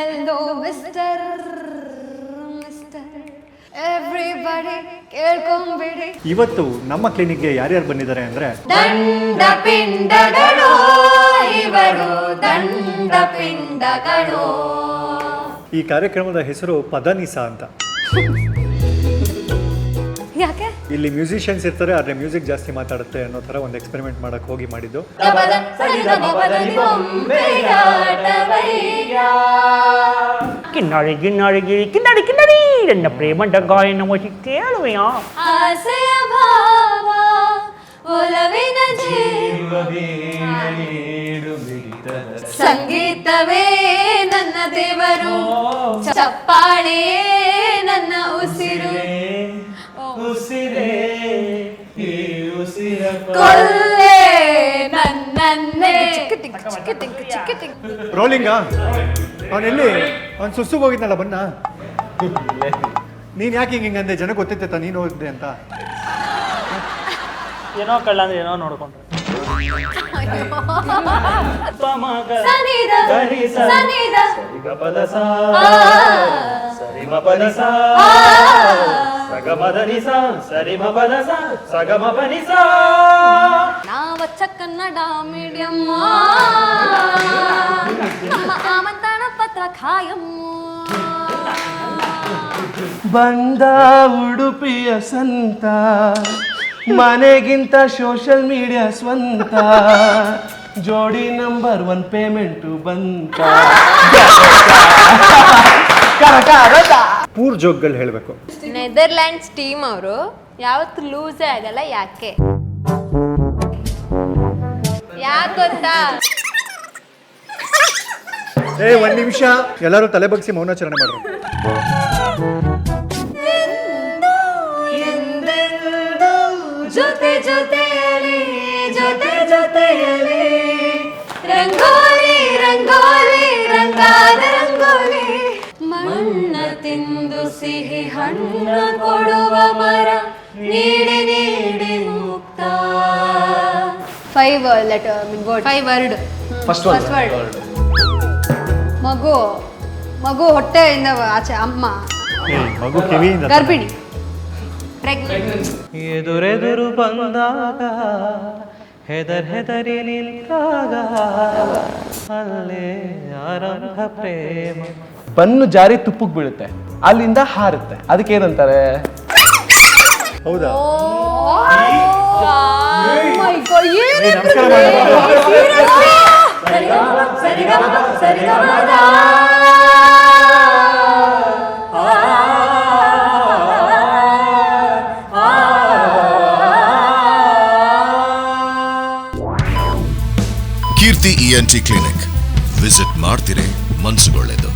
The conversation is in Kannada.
ಹೆಲೋ ಮಿಸ್ಟರ್ ಮಿಸ್ಟರ್ ಎವ್ರಿಬಡಿ ಕೇಳ್ಕೊಂಬಿಡಿ ಇವತ್ತು ನಮ್ಮ ಕ್ಲಿನಿಕ್ಗೆ ಯಾರ್ಯಾರು ಬಂದಿದ್ದಾರೆ ಅಂದ್ರೆ ದಂಡ ಪಿಂಡಗಳು ಇವರು ದಂಡ ಪಿಂಡಗಳು ಈ ಕಾರ್ಯಕ್ರಮದ ಹೆಸರು ಪದನಿಸ ಅಂತ. ಇಲ್ಲಿ ಮ್ಯೂಸಿಷಿಯನ್ಸ್ ಇರ್ತಾರೆ ಆದರೆ ಮ್ಯೂಸಿಕ್ ಜಾಸ್ತಿ ಮಾತಾಡುತ್ತೆ ಅನ್ನೋ ಥರ ಒಂದು ಎಕ್ಸ್ಪೆರಿಮೆಂಟ್ ಮಾಡೋಕೆ ಹೋಗಿ ಮಾಡಿದ್ದು. ಕಿನ್ನಾಳಿ. ಕಿನ್ನಾಡಿ ಗಿನ್ನಾಡಿ ಗಿರಿ ಕಿನ್ನಾಡಿ ಕಿನ್ನಾಡಿ ನನ್ನ ಪ್ರೇಮದ ಗಾಯನ ವಶಿ ಕೇಳುವೆಯಾ. ಆಸೆಯ ಭಾವ ಒಲವಿನ ಜೀವ. ಸಂಗೀತವೇ ನನ್ನ ದೇವರು ಚಪ್ಪಾಳೆ ನನ್ನ ಉಸಿರು. ಕೊಲ್ಲೆ ನನ್ನನ್ನೇ. ರೋಲಿಂಗಾ? ಅವನೆಲ್ಲಿ ಅವ್ನು ಸುಸ್ಸುಗೆ ಹೋಗಿದ್ನಲ್ಲ ಬನ್ನ? ನೀನು ಯಾಕೆ ಹಿಂಗೆ ಹಿಂಗಂದೆ ಜನ ಗೊತ್ತಿತ್ತ ನೀನು ಹೋಗಿದ್ದೆ ಅಂತ. ಏನೋ ಕಳ್ಳ ಅಂದ್ರೆ ಏನೋ ನೋಡ್ಕೊಂಡ್ರೆ. ಸನಿದ ಸನಿದ. ಆ. ನಾವಚ್ಚ ಕನ್ನಡ ಮೀಡಿಯಮ್ಮ ನಮ್ಮ ಆಮಂತ್ರಣ ಪತ್ರ ಖಾಯಮ್ಮ ಬಂದ ಉಡುಪಿಯ ಸಂತ ಮನೆಗಿಂತ ಸೋಷಿಯಲ್ ಮೀಡಿಯಾ ಸ್ವಂತ. ಜೋಡಿ ನಂಬರ್ ಒನ್ ಪೇಮೆಂಟು ಬಂತ. ಪೂರ್ ಜೋಗ್ಗಳು ಹೇಳಬೇಕು. ನೆದರ್ಲ್ಯಾಂಡ್ಸ್ ಟೀಮ್ ಅವರು ಯಾವತ್ತು ಲೂಸೇ ಆಗಲ್ಲ ಯಾಕೆ? ಯಾಕೆ ಗೊತ್ತಾ ಏ ಒಂದು ನಿಮಿಷ. ಎಲ್ಲರೂ ತಲೆ ಬಗ್ಸಿ ಮೌನಾಚರಣೆ ಮಾಡ್ರಿ. ಜೊತೆ ಜೊತೆಯಲಿ ಜೊತೆ ಜೊತೆಯಲಿ. ರಂಗೋಲಿ ರಂಗೋಲಿ ರಂಗಾದ ರಂಗೋಲಿ. ಮಣ್ಣ ತಿಂದು ಸಿಹಿ ಹಣ್ಣ ಕೊಡುವ ಮರ ನೀಡಿ ನೀಡಿ ಮುಕ್ತ. Five letter word five word first first word ಮಗು ಮಗು ಹೊಟ್ಟೆಯಿಂದ ಆಚೆ ಅಮ್ಮ. ಮಗು ಕಿವಿಯಿಂದ ಗರ್ಭಿಣಿ. ಎದುರೆದುರು ಬಂದಾಗ ಹೆದರ್ ಹೆದರಿ ನಿಂತಾಗ ಅಲ್ಲೇ ಆರಂಭ ಪ್ರೇಮ. ಬನ್ನು ಜಾರಿ ತುಪ್ಪಕ್ಕೆ ಬೀಳುತ್ತೆ. ಅಲ್ಲಿಂದ ಹಾರುತ್ತೆ. ಅದಕ್ಕೆ ಏನಂತಾರೆ ಹೌದಾ? Keerthi ENT clinic. ವಿಸಿಟ್ ಮಾಡ್ತಿರೇ ಮನ್ಸುಗೊಳ್ಳೆದು.